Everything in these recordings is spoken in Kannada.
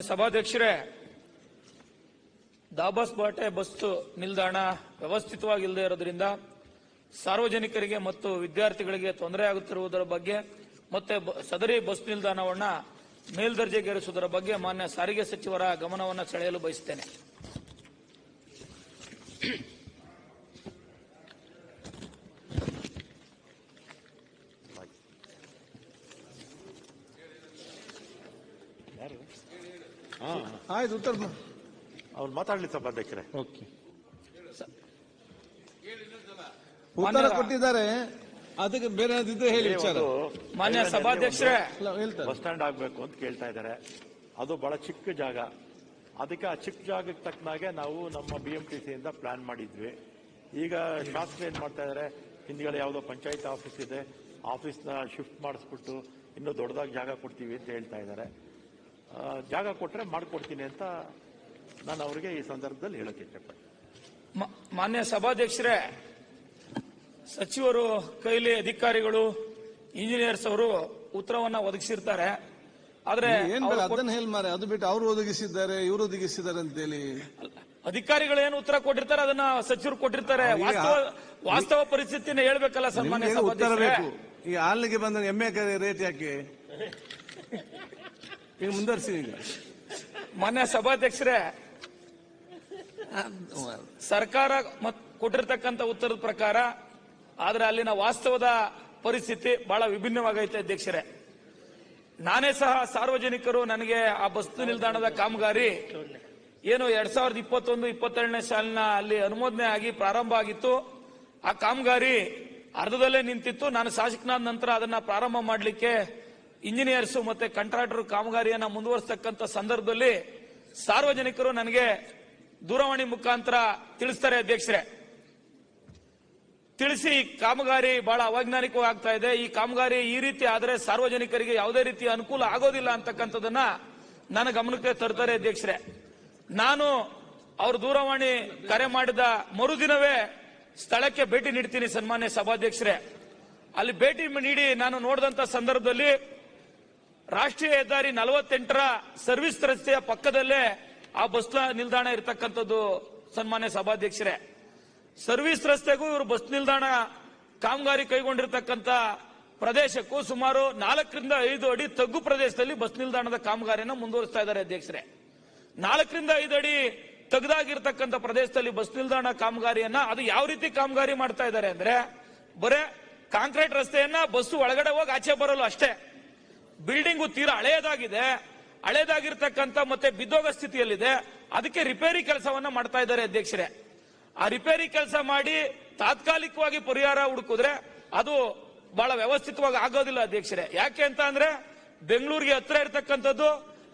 ಸಭಾಧ್ಯಕ್ಷರೇ ದಾಬಾಸ್ ಬಾಟೆ ಬಸ್ ನಿಲ್ದಾಣ ವ್ಯವಸ್ಥಿತವಾಗಿಲ್ಲದೆ ಇರೋದ್ರಿಂದ ಸಾರ್ವಜನಿಕರಿಗೆ ಮತ್ತು ವಿದ್ಯಾರ್ಥಿಗಳಿಗೆ ತೊಂದರೆ ಆಗುತ್ತಿರುವುದರ ಬಗ್ಗೆ ಮತ್ತೆ ಸದರಿ ಬಸ್ ನಿಲ್ದಾಣವನ್ನ ಮೇಲ್ದರ್ಜೆಗೇರಿಸುವುದರ ಬಗ್ಗೆ ಮಾನ್ಯ ಸಾರಿಗೆ ಸಚಿವರ ಗಮನವನ್ನು ಸೆಳೆಯಲು ಬಯಸುತ್ತೇನೆ. ಆಯ್ತು ಉತ್ತರ ಅವ್ರು ಮಾತಾಡ್ಲಿ ಸಭಾಧ್ಯಕ್ಷರೇ ಓಕೆ. ಉತ್ತರ ಕೊಟ್ಟಿದ್ದಾರೆ. ಅದಕ್ಕೆ ಬೇರೆ ಇದ್ರೆ ಹೇಳಿ ವಿಚಾರ. ಮಾನ್ಯ ಸಭಾಧ್ಯಕ್ಷರೇ. ಬಸ್ ಸ್ಟ್ಯಾಂಡ್ ಆಗ್ಬೇಕು ಅಂತ ಕೇಳ್ತಾ ಇದ್ದಾರೆ. ಅದು ಬಹಳ ಚಿಕ್ಕ ಜಾಗ. ಅದಕ್ಕೆ ಆ ಚಿಕ್ಕ ಜಾಗಕ್ಕೆ ತಕ್ಕನಾಗೆ ನಾವು ನಮ್ಮ ಬಿ ಎಂ ಟಿ ಸಿಯಿಂದ ಪ್ಲಾನ್ ಮಾಡಿದ್ವಿ. ಈಗ ಶಾಸಕರು ಏನ್ ಮಾಡ್ತಾ ಇದ್ದಾರೆ ಹಿಂದ್ಗಡೆ ಯಾವುದೋ ಪಂಚಾಯತ್ ಆಫೀಸ್ ಇದೆ. ಆಫೀಸ್ನ ಶಿಫ್ಟ್ ಮಾಡಿಸ್ಬಿಟ್ಟು ಇನ್ನೂ ದೊಡ್ಡದಾಗಿ ಜಾಗ ಕೊಡ್ತೀವಿ ಅಂತ ಹೇಳ್ತಾ ಇದ್ದಾರೆ. ಜಾಗ ಕೊಟ್ಟರೆ ಮಾಡಿಕೊಡ್ತೀನಿ ಅಂತ ನಾನು ಅವರಿಗೆ ಈ ಸಂದರ್ಭದಲ್ಲಿ ಹೇಳಕ್ಕೆ ಇಷ್ಟಪಡ್ತೀನಿ. ಮ- ಮಾನ್ಯ ಸಭಾಧ್ಯಕ್ಷರೇ ಸಚಿವರು ಕೈಲಿ ಅಧಿಕಾರಿಗಳು ಇಂಜಿನಿಯರ್ಸ್ ಅವರು ಉತ್ತರವನ್ನ ಒದಗಿಸಿರ್ತಾರೆ. ಆದ್ರೆ ಏನ್ ಬೇಡ ಅದನ್ನ ಹೇಳಿ ಮಾರೆ ಅದು ಬಿಟ್ಟು ಅವ್ರು ಒದಗಿಸಿದ್ದಾರೆ ಇವರು ಒದಗಿಸಿದ್ದಾರೆ ಅಂತೇಳಿ ಅಧಿಕಾರಿಗಳು ಏನು ಉತ್ತರ ಕೊಟ್ಟಿರ್ತಾರೆ ಅದನ್ನ ಸಚಿವರು ಕೊಟ್ಟಿರ್ತಾರೆ. ವಾಸ್ತವ ವಾಸ್ತವ ಪರಿಸ್ಥಿತಿನ ಹೇಳ್ಬೇಕಲ್ಲ ಸನ್ಮಾನ್ಯ ನಿಮ್ಗೆ ಉತ್ತರ ಸಭಾಧ್ಯಕ್ಷರೇ? ಬೇಕು ಈ ಹಾಲಿಗೆ ಬಂದ ಎಮ್ಮೆ ರೇಟ್ ಯಾಕೆ? ಈಗ ಮುಂದುವರ್ಸಿ ಈಗ. ಮಾನ್ಯ ಸಭಾಧ್ಯಕ್ಷರೇ, ಸರ್ಕಾರ ಕೊಟ್ಟಿರ್ತಕ್ಕಂಥ ಉತ್ತರದ ಪ್ರಕಾರ, ಆದ್ರೆ ಅಲ್ಲಿನ ವಾಸ್ತವದ ಪರಿಸ್ಥಿತಿ ಬಹಳ ವಿಭಿನ್ನವಾಗೈತೆ ಅಧ್ಯಕ್ಷರೇ. ನಾನೇ ಸಹ ಸಾರ್ವಜನಿಕರು, ನನಗೆ ಆ ಬಸ್ ನಿಲ್ದಾಣದ ಕಾಮಗಾರಿ ಏನು ಎರಡ್ ಸಾವಿರದ ಇಪ್ಪತ್ತೊಂದು, ಇಪ್ಪತ್ತೆರಡನೇ ಸಾಲಿನ ಅಲ್ಲಿ ಅನುಮೋದನೆ ಆಗಿ ಪ್ರಾರಂಭ ಆಗಿತ್ತು. ಆ ಕಾಮಗಾರಿ ಅರ್ಧದಲ್ಲೇ ನಿಂತಿತ್ತು. ನಾನು ಶಾಸಕನಾದ ನಂತರ ಅದನ್ನ ಪ್ರಾರಂಭ ಮಾಡಲಿಕ್ಕೆ ಇಂಜಿನಿಯರ್ಸ್ ಮತ್ತೆ ಕಂಟ್ರಾಕ್ಟರ್ ಕಾಮಗಾರಿಯನ್ನ ಮುಂದುವರಿಸತಕ್ಕಂತ ಸಂದರ್ಭದಲ್ಲಿ ಸಾರ್ವಜನಿಕರು ನನಗೆ ದೂರವಾಣಿ ಮುಖಾಂತರ ತಿಳಿಸ್ತಾರೆ ಅಧ್ಯಕ್ಷರೇ. ತಿಳಿಸಿ ಕಾಮಗಾರಿ ಬಹಳ ಅವೈಜ್ಞಾನಿಕವಾಗಿ ಆಗ್ತಾ ಇದೆ. ಈ ಕಾಮಗಾರಿ ಈ ರೀತಿ ಆದರೆ ಸಾರ್ವಜನಿಕರಿಗೆ ಯಾವುದೇ ರೀತಿ ಅನುಕೂಲ ಆಗೋದಿಲ್ಲ ಅಂತಕ್ಕಂಥದನ್ನ ನನ್ನ ಗಮನಕ್ಕೆ ತರ್ತಾರೆ ಅಧ್ಯಕ್ಷರೇ. ನಾನು ಅವ್ರ ದೂರವಾಣಿ ಕರೆ ಮಾಡಿದ ಮರುದಿನವೇ ಸ್ಥಳಕ್ಕೆ ಭೇಟಿ ನೀಡ್ತೀನಿ ಸನ್ಮಾನ್ಯ ಸಭಾಧ್ಯಕ್ಷರೇ. ಅಲ್ಲಿ ಭೇಟಿ ನೀಡಿ ನಾನು ನೋಡಿದಂತ ಸಂದರ್ಭದಲ್ಲಿ ರಾಷ್ಟ್ರೀಯ ಹೆದ್ದಾರಿ ನಲವತ್ತೆಂಟರ ಸರ್ವಿಸ್ ರಸ್ತೆಯ ಪಕ್ಕದಲ್ಲೇ ಆ ಬಸ್ ನಿಲ್ದಾಣ ಇರತಕ್ಕಂಥದ್ದು ಸನ್ಮಾನ್ಯ ಸಭಾಧ್ಯಕ್ಷರೇ. ಸರ್ವಿಸ್ ರಸ್ತೆಗೂ ಇವರು ಬಸ್ ನಿಲ್ದಾಣ ಕಾಮಗಾರಿ ಕೈಗೊಂಡಿರ್ತಕ್ಕಂಥ ಪ್ರದೇಶಕ್ಕೂ ಸುಮಾರು ನಾಲ್ಕರಿಂದ ಐದು ಅಡಿ ತಗ್ಗು ಪ್ರದೇಶದಲ್ಲಿ ಬಸ್ ನಿಲ್ದಾಣದ ಕಾಮಗಾರಿಯನ್ನು ಮುಂದುವರಿಸ್ತಾ ಇದ್ದಾರೆ ಅಧ್ಯಕ್ಷರೇ. ನಾಲ್ಕರಿಂದ ಐದು ಅಡಿ ತೆಗ್ದಾಗಿರ್ತಕ್ಕಂಥ ಪ್ರದೇಶದಲ್ಲಿ ಬಸ್ ನಿಲ್ದಾಣ ಕಾಮಗಾರಿಯನ್ನ ಅದು ಯಾವ ರೀತಿ ಕಾಮಗಾರಿ ಮಾಡ್ತಾ ಇದ್ದಾರೆ ಅಂದ್ರೆ, ಬರೇ ಕಾಂಕ್ರೀಟ್ ರಸ್ತೆಯನ್ನ ಬಸ್ಸು ಒಳಗಡೆ ಹೋಗಿ ಆಚೆ ಬರಲು ಅಷ್ಟೇ. ಬಿಲ್ಡಿಂಗು ತೀರಾ ಹಳೆಯದಾಗಿದೆ ಹಳೆಯದಾಗಿರ್ತಕ್ಕಂಥ ಮತ್ತೆ ಬಿದ್ದೋಗ ಸ್ಥಿತಿಯಲ್ಲಿದೆ. ಅದಕ್ಕೆ ರಿಪೇರಿ ಕೆಲಸವನ್ನ ಮಾಡ್ತಾ ಇದ್ದಾರೆ ಅಧ್ಯಕ್ಷರೇ. ಆ ರಿಪೇರಿ ಕೆಲಸ ಮಾಡಿ ತಾತ್ಕಾಲಿಕವಾಗಿ ಪರಿಹಾರ ಹುಡುಕಿದ್ರೆ ಅದು ಬಹಳ ವ್ಯವಸ್ಥಿತವಾಗಿ ಆಗೋದಿಲ್ಲ ಅಧ್ಯಕ್ಷರೇ. ಯಾಕೆ ಅಂತ ಅಂದ್ರೆ ಬೆಂಗಳೂರಿಗೆ ಹತ್ರ ಇರತಕ್ಕಂಥದ್ದು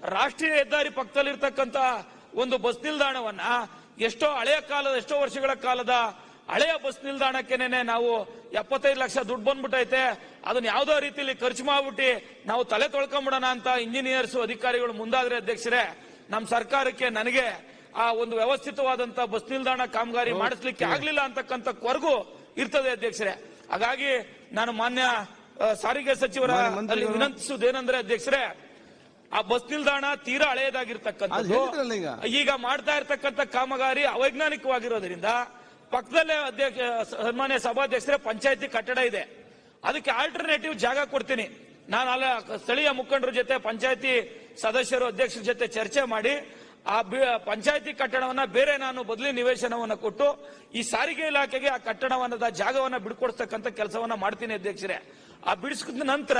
ರಾಷ್ಟ್ರೀಯ ಹೆದ್ದಾರಿ ಪಕ್ಕದಲ್ಲಿರ್ತಕ್ಕಂಥ ಒಂದು ಬಸ್ ನಿಲ್ದಾಣವನ್ನ ಎಷ್ಟೋ ಹಳೆಯ ಕಾಲದ, ಎಷ್ಟೋ ವರ್ಷಗಳ ಕಾಲದ ಹಳೆಯ ಬಸ್ ನಿಲ್ದಾಣಕ್ಕೆನೆ ನಾವು ಎಪ್ಪತ್ತೈದು ಲಕ್ಷ ದುಡ್ಡು ಬಂದ್ಬಿಟ್ಟೈತೆ. ಅದನ್ನ ಯಾವ್ದೋ ರೀತಿಯಲ್ಲಿ ಖರ್ಚು ಮಾಡ್ಬಿಟ್ಟು ನಾವು ತಲೆ ತೊಳ್ಕೊಂಬಿಡೋಣ ಅಂತ ಇಂಜಿನಿಯರ್ಸ್ ಅಧಿಕಾರಿಗಳು ಮುಂದಾದ್ರೆ ಅಧ್ಯಕ್ಷರೇ ನಮ್ಮ ಸರ್ಕಾರಕ್ಕೆ ನನಗೆ ಆ ಒಂದು ವ್ಯವಸ್ಥಿತವಾದಂತ ಬಸ್ ನಿಲ್ದಾಣ ಕಾಮಗಾರಿ ಮಾಡಿಸ್ಲಿಕ್ಕೆ ಆಗ್ಲಿಲ್ಲ ಅಂತಕ್ಕಂಥ ಕೊರಗು ಇರ್ತದೆ ಅಧ್ಯಕ್ಷರೇ. ಹಾಗಾಗಿ ನಾನು ಮಾನ್ಯ ಸಾರಿಗೆ ಸಚಿವರ ವಿನಂತಿಸುವುದೇನೆಂದ್ರೆ ಅಧ್ಯಕ್ಷರೇ ಆ ಬಸ್ ನಿಲ್ದಾಣ ತೀರಾ ಹಳೆಯದಾಗಿರ್ತಕ್ಕಂಥದ್ದು. ಈಗ. ಈಗ ಮಾಡ್ತಾ ಇರ್ತಕ್ಕಂಥ ಕಾಮಗಾರಿ ಅವೈಜ್ಞಾನಿಕವಾಗಿರೋದ್ರಿಂದ ಪಕ್ಕದಲ್ಲೇ ಅಧ್ಯಕ್ಷ, ಸನ್ಮಾನ್ಯ ಸಭಾಧ್ಯಕ್ಷರೇ ಪಂಚಾಯತಿ ಕಟ್ಟಡ ಇದೆ. ಅದಕ್ಕೆ ಆಲ್ಟರ್ನೇಟಿವ್ ಜಾಗ ಕೊಡ್ತೀನಿ. ನಾನು ಅಲ್ಲ, ಸ್ಥಳೀಯ ಮುಖಂಡರ ಜೊತೆ, ಪಂಚಾಯತಿ ಸದಸ್ಯರು, ಅಧ್ಯಕ್ಷರ ಜೊತೆ ಚರ್ಚೆ ಮಾಡಿ, ಆ ಪಂಚಾಯತಿ ಕಟ್ಟಡವನ್ನ ಬೇರೆ ನಾನು ಬದಲಿ ನಿವೇಶನವನ್ನು ಕೊಟ್ಟು, ಈ ಸಾರಿಗೆ ಇಲಾಖೆಗೆ ಆ ಕಟ್ಟಡವನ್ನದ ಜಾಗವನ್ನ ಬಿಡ್ಕೊಡ್ತಕ್ಕಂಥ ಕೆಲಸವನ್ನ ಮಾಡ್ತೀನಿ ಅಧ್ಯಕ್ಷರೇ. ಆ ಬಿಡಿಸಿದ ನಂತರ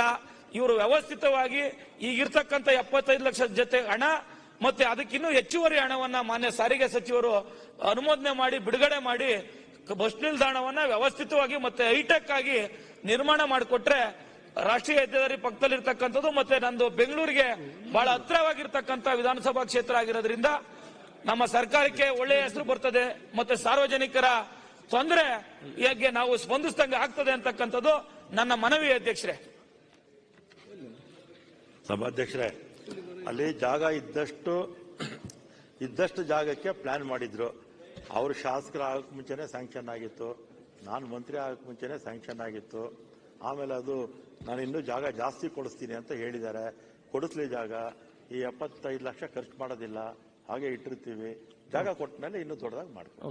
ಇವರು ವ್ಯವಸ್ಥಿತವಾಗಿ ಈಗಿರ್ತಕ್ಕಂಥ ಎಪ್ಪತ್ತೈದು ಲಕ್ಷದ ಜೊತೆ ಹಣ ಮತ್ತೆ ಅದಕ್ಕಿನ್ನೂ ಹೆಚ್ಚುವರಿ ಹಣವನ್ನ ಮಾನ್ಯ ಸಾರಿಗೆ ಸಚಿವರು ಅನುಮೋದನೆ ಮಾಡಿ, ಬಿಡುಗಡೆ ಮಾಡಿ, ಬಸ್ ನಿಲ್ದಾಣವನ್ನ ವ್ಯವಸ್ಥಿತವಾಗಿ ಮತ್ತೆ ಹೈಟೆಕ್ ಆಗಿ ನಿರ್ಮಾಣ ಮಾಡಿಕೊಟ್ರೆ ರಾಷ್ಟ್ರೀಯ ಹೆದ್ದಾರಿ ಪಕ್ಕದಲ್ಲಿರ್ತಕ್ಕಂಥದ್ದು ಮತ್ತೆ ನಂದು ಬೆಂಗಳೂರಿಗೆ ಬಹಳ ಹತ್ರವಾಗಿರ್ತಕ್ಕಂಥ ವಿಧಾನಸಭಾ ಕ್ಷೇತ್ರ ಆಗಿರೋದ್ರಿಂದ ನಮ್ಮ ಸರ್ಕಾರಕ್ಕೆ ಒಳ್ಳೆಯ ಹೆಸರು ಬರ್ತದೆ, ಮತ್ತೆ ಸಾರ್ವಜನಿಕರ ತೊಂದರೆ ಹೇಗೆ ನಾವು ಸ್ಪಂದಿಸ್ದಂಗೆ ಆಗ್ತದೆ ಅಂತಕ್ಕಂಥದ್ದು ನನ್ನ ಮನವಿ ಅಧ್ಯಕ್ಷರೇ. ಸಭಾಧ್ಯಕ್ಷರೇ ಅಲ್ಲಿ ಜಾಗ ಇದ್ದಷ್ಟು ಇದ್ದಷ್ಟು ಜಾಗಕ್ಕೆ ಪ್ಲಾನ್ ಮಾಡಿದ್ರು. ಅವರು ಶಾಸಕರ ಆಗಕ್ಕೆ ಮುಂಚೆನೆ ಸ್ಯಾಂಕ್ಷನ್ ಆಗಿತ್ತು. ನಾನು ಮಂತ್ರಿ ಆಗಕ್ಕೆ ಮುಂಚೆನೆ ಸ್ಯಾಂಕ್ಷನ್ ಆಗಿತ್ತು. ಆಮೇಲೆ ಅದು ನಾನು ಇನ್ನೂ ಜಾಗ ಜಾಸ್ತಿ ಕೊಡಿಸ್ತೀನಿ ಅಂತ ಹೇಳಿದ್ದಾರೆ. ಕೊಡಿಸ್ಲಿ ಜಾಗ, ಈ ಎಪ್ಪತ್ತೈದು ಲಕ್ಷ ಖರ್ಚು ಮಾಡೋದಿಲ್ಲ. ಹಾಗೆ ಇಟ್ಟಿರ್ತೀವಿ. ಜಾಗ ಕೊಟ್ಟ ಮೇಲೆ ಇನ್ನೂ ದೊಡ್ಡದಾಗಿ ಮಾಡ್ತೀವಿ